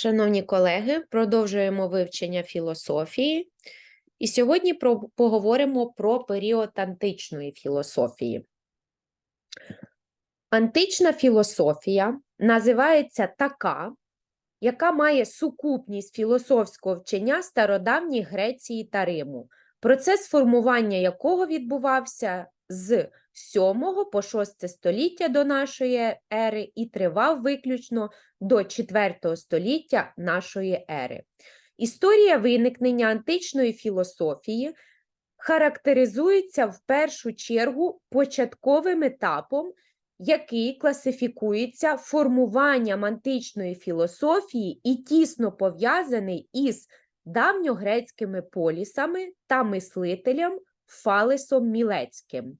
Шановні колеги, продовжуємо вивчення філософії, і сьогодні про, поговоримо про період античної філософії. Антична філософія називається така, яка має сукупність філософського вчення стародавніх Греції та Риму, процес формування якого відбувався з 7 по 6 століття до нашої ери і тривав виключно до 4 століття нашої ери. Історія виникнення античної філософії характеризується в першу чергу початковим етапом, який класифікується формуванням античної філософії і тісно пов'язаний із давньогрецькими полісами та мислителем Фалесом Мілецьким.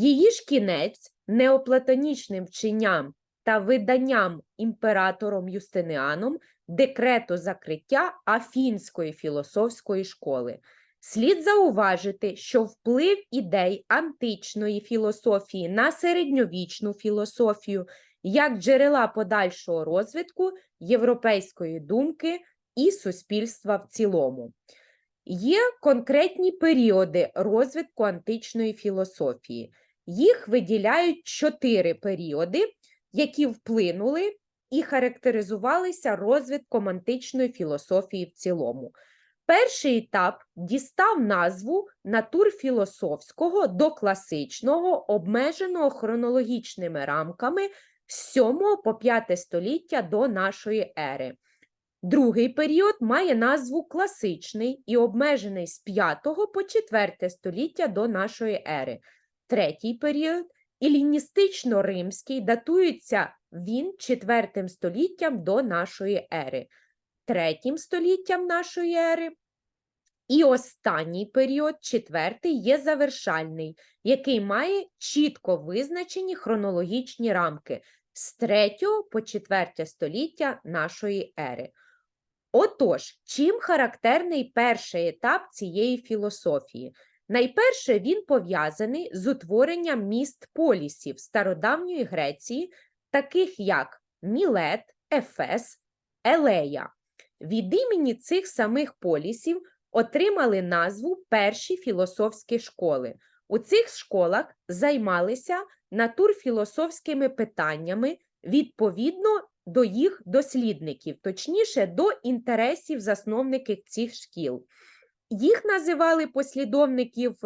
Її ж кінець неоплатонічним вченням та виданням імператором Юстиніаном декрету закриття Афінської філософської школи. Слід зауважити, що вплив ідей античної філософії на середньовічну філософію як джерела подальшого розвитку європейської думки і суспільства в цілому. Є конкретні періоди розвитку античної філософії. Їх виділяють чотири періоди, які вплинули і характеризувалися розвитком античної філософії в цілому. Перший етап дістав назву натурфілософського до класичного, обмеженого хронологічними рамками з 7 по 5 століття до нашої ери. Другий період має назву класичний і обмежений з 5 по 4 століття до нашої ери. Третій період іліністично-римський, датується він 4 століттям до нашої ери, третім століттям нашої ери. І останній період, четвертий, є завершальний, який має чітко визначені хронологічні рамки з 3 по 4 століття нашої ери. Отож, чим характерний перший етап цієї філософії? Найперше він пов'язаний з утворенням міст полісів стародавньої Греції, таких як Мілет, Ефес, Елея. Від імені цих самих полісів отримали назву перші філософські школи. У цих школах займалися натурфілософськими питаннями відповідно до їх дослідників, точніше, до інтересів засновників цих шкіл. Їх називали послідовників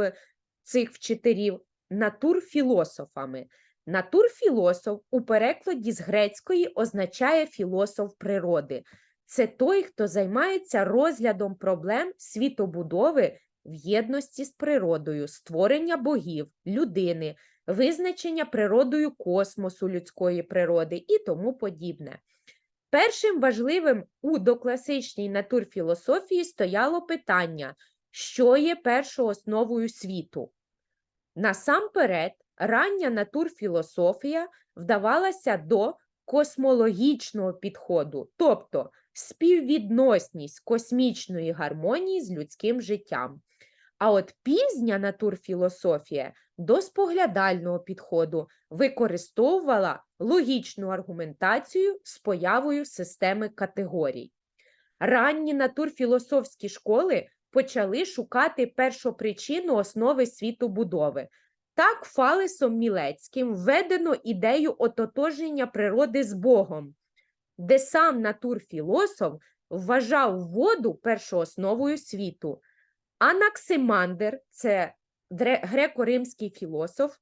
цих вчителів натурфілософами. Натурфілософ у перекладі з грецької означає філософ природи. Це той, хто займається розглядом проблем світобудови в єдності з природою, створення богів, людини, визначення природою космосу людської природи і тому подібне. Першим важливим у докласичній натурфілософії стояло питання, що є першою основою світу. Насамперед, рання натурфілософія вдавалася до космологічного підходу, тобто співвідносність космічної гармонії з людським життям. А от пізня натурфілософія до споглядального підходу використовувала логічну аргументацію з появою системи категорій. Ранні натурфілософські школи почали шукати першопричину основи світобудови. Так, Фалесом Мілецьким введено ідею ототожнення природи з Богом, де сам натурфілософ вважав воду першоосновою світу. Анаксимандр, це греко-римський філософ,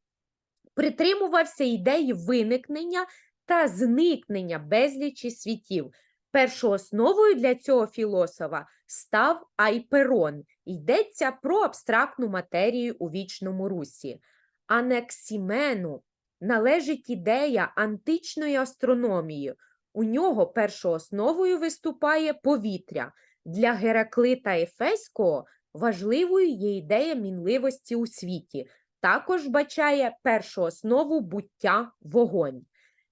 притримувався ідеї виникнення та зникнення безлічі світів. Першоосновою для цього філософа став Айперон. Йдеться про абстрактну матерію у вічному русі. Анексімену належить ідея античної астрономії. У нього першоосновою виступає повітря. Для Гераклита Ефеського важливою є ідея мінливості у світі, також бачає першу основу буття вогонь.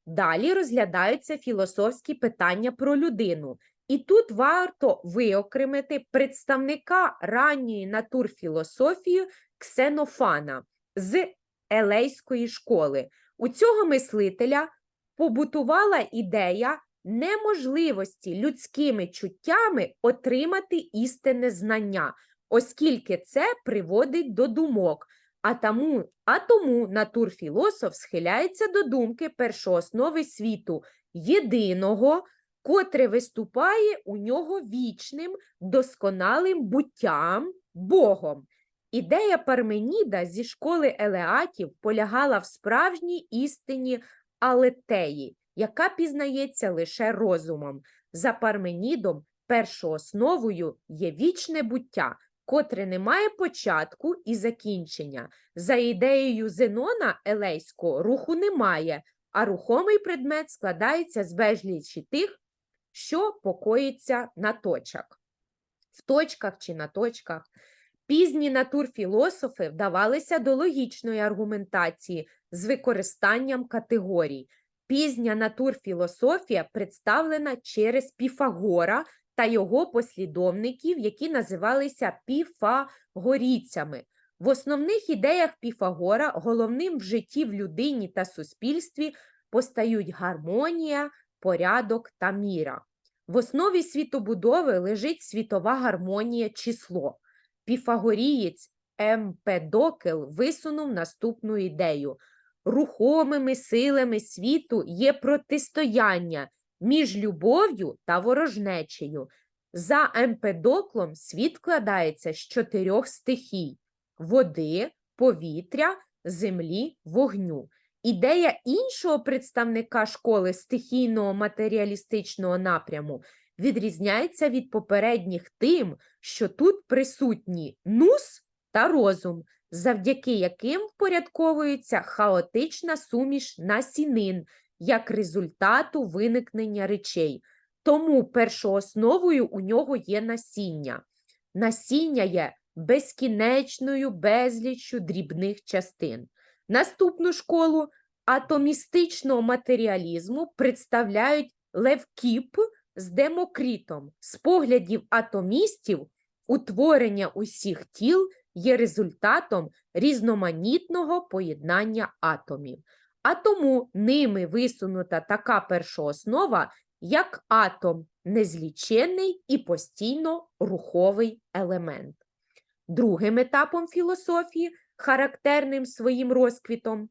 Далі розглядаються філософські питання про людину, і тут варто виокремити представника ранньої натурфілософії Ксенофана з Елейської школи. У цього мислителя побутувала ідея неможливості людськими чуттями отримати істинне знання, оскільки це приводить до думок. А тому, а тому натурфілософ схиляється до думки першооснови світу єдиного, котре виступає у нього вічним, досконалим буттям Богом. Ідея Парменіда зі школи елеатів полягала в справжній істині алетеї, яка пізнається лише розумом. За Парменідом першоосновою є вічне буття, котре не має початку і закінчення. За ідеєю Зенона Елейського руху немає, а рухомий предмет складається з безлічі тих, що покоїться на точках. В точках чи на точках. Пізні натурфілософи вдавалися до логічної аргументації з використанням категорій. Пізня натурфілософія представлена через Піфагора та його послідовників, які називалися піфагорійцями. В основних ідеях Піфагора головним в житті в людині та суспільстві постають гармонія, порядок та міра. В основі світобудови лежить світова гармонія число. Піфагорієць Емпедокл висунув наступну ідею. Рухомими силами світу є протистояння між любов'ю та ворожнечею. За Емпедоклом світ складається з чотирьох стихій води, повітря, землі, вогню. Ідея іншого представника школи стихійного матеріалістичного напряму відрізняється від попередніх тим, що тут присутні нус та розум, завдяки яким впорядковується хаотична суміш насінин як результату виникнення речей. Тому першоосновою у нього є насіння. Насіння є безкінечною безліччю дрібних частин. Наступну школу атомістичного матеріалізму представляють Левкіп з Демокрітом. З поглядів атомістів утворення усіх тіл є результатом різноманітного поєднання атомів. А тому ними висунута така першооснова, як атом незліченний і постійно руховий елемент. Другим етапом філософії, характерним своїм розквітом,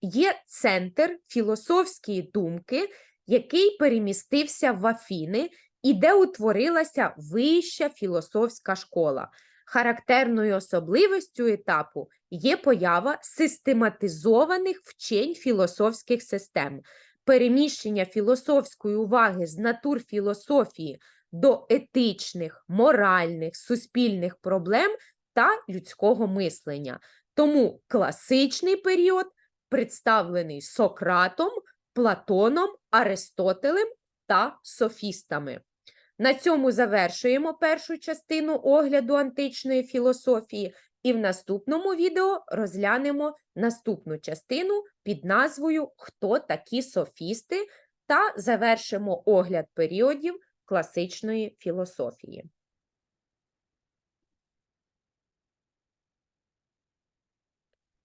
є центр філософської думки, який перемістився в Афіни і де утворилася вища філософська школа. Характерною особливістю етапу є поява систематизованих вчень філософських систем, переміщення філософської уваги з натур філософії до етичних, моральних, суспільних проблем та людського мислення. Тому класичний період представлений Сократом, Платоном, Аристотелем та софістами. На цьому завершуємо першу частину огляду античної філософії, і в наступному відео розглянемо наступну частину під назвою Хто такі софісти та завершимо огляд періодів класичної філософії.